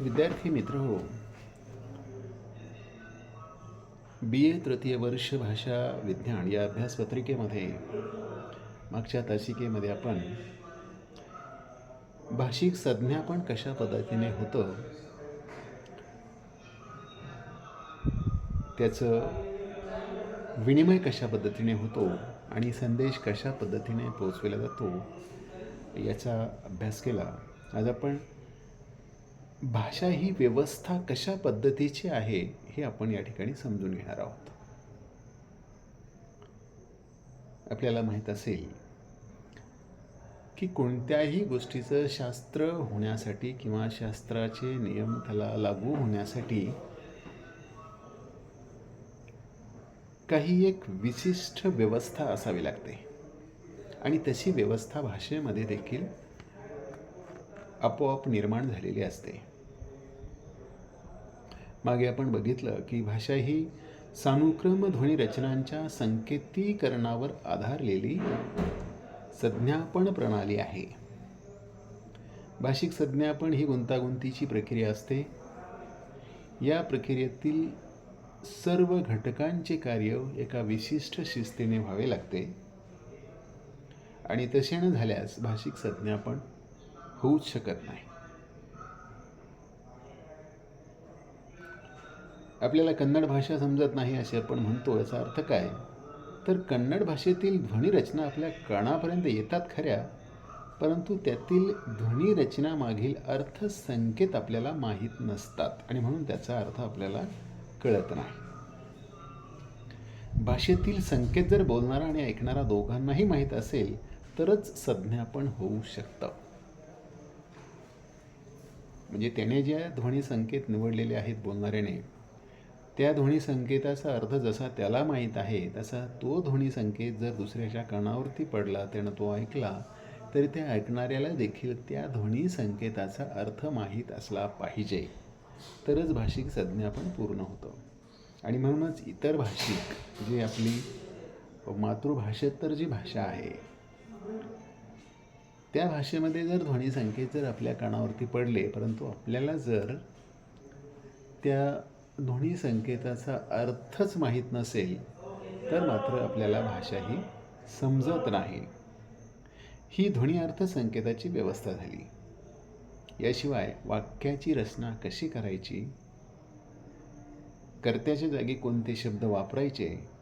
विद्यार्थी मित्र हो बी ए तृतीय वर्ष भाषा विज्ञान या अभ्यासपत्रिकेमध्ये मागच्या तासिकेमध्ये आपण भाषिक संज्ञापन कशा पद्धतीने होतं त्याचं विनिमय कशा पद्धतीने होतो आणि संदेश कशा पद्धतीने पोचविला जातो याचा अभ्यास केला. आज आपण भाषा ही व्यवस्था कशा पद्धतीची आहे हे आपण या ठिकाणी समजून घेणार आहोत. आपल्याला माहीत असेल की कोणत्याही गोष्टीचं शास्त्र होण्यासाठी किंवा शास्त्राचे नियम त्याला लागू होण्यासाठी काही एक विशिष्ट व्यवस्था असावी लागते. आणि तशी व्यवस्था भाषेमध्ये देखील आपोआप निर्माण झालेली असते. मागे आपण बघितलं की भाषा ही सानुक्रम ध्वनी रचनांच्या संकेतीकरणावर आधारलेली संज्ञापन प्रणाली आहे. भाषिक संज्ञापन ही गुंतागुंतीची प्रक्रिया असते. या प्रक्रियेतील सर्व घटकांचे कार्य एका विशिष्ट शिस्तीने व्हावे लागते. आणि तसे न झाल्यास भाषिक संज्ञापन होऊच शकत नाही. आपल्याला कन्नड भाषा समजत नाही असे आपण म्हणतो याचा अर्थ काय? तर कन्नड भाषेतील ध्वनिरचना आपल्या कानापर्यंत येतात खऱ्या परंतु त्यातील ध्वनिरचना मागील अर्थ संकेत आपल्याला माहीत नसतात आणि म्हणून त्याचा अर्थ आपल्याला कळत नाही. भाषेतील संकेत जर बोलणारा आणि ऐकणारा दोघांनाही माहीत असेल तरच संज्ञापन होऊ शकतं. म्हणजे त्याने ज्या ध्वनी संकेत निवडलेले आहेत बोलणाऱ्याने त्या ध्वनी संकेताचा अर्थ जसा त्याला माहीत आहे तसा तो ध्वनी संकेत जर दुसऱ्याच्या कानावरती पडला त्यानं तो ऐकला तरी त्या ऐकणाऱ्याला देखील त्या ध्वनी संकेताचा अर्थ माहीत असला पाहिजे. तरच भाषिक संज्ञापन पूर्ण होतं. आणि म्हणूनच इतर भाषिक जी आपली मातृभाषेत तर जी भाषा आहे त्या भाषेमध्ये जर ध्वनी संकेत जर आपल्या कानावरती पडले परंतु आपल्याला जर त्या ध्वनी संकेताचा अर्थच माहीत नसेल तर मात्र आपल्याला भाषा ही समजत नाही. ही ध्वनी अर्थ संकेताची व्यवस्था झाली. याशिवाय वाक्याची रचना कशी करायची? कर्त्याच्या जागी कोणते शब्द वापरायचे?